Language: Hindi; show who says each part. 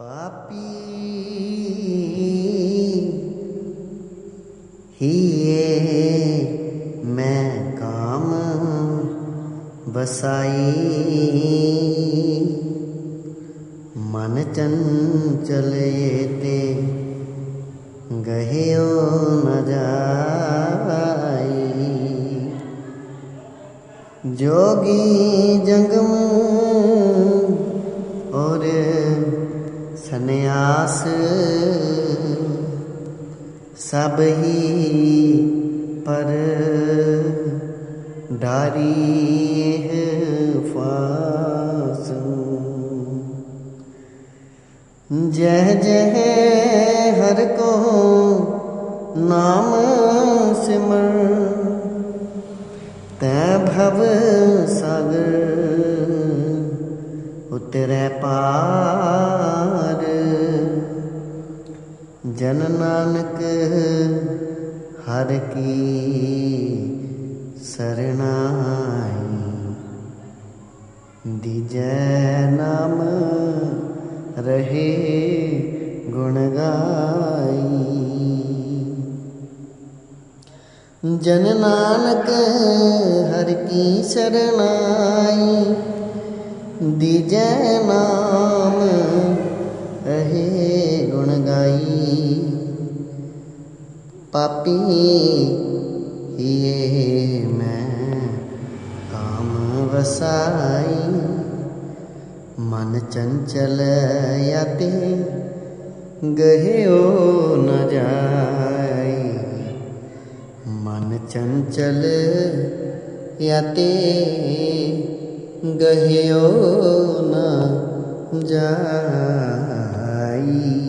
Speaker 1: पापी हिए मैं काम बसाई। मन चंचल ते गहियो न जाई। जोगी जंगम सब ही पर डारी फास। जह जह हर को नाम सिमर, तै भव सागर उतरे पार। जन नानक, हर की सरणाई दिजै नाम रहे गुण गाई। जन नानक, हर की शरणाई। दिजै नाम रहे पापी ये मैं, काम वसाई मन चंचल याते गहियो न जाई। मन चंचल याते गहियो न जाई।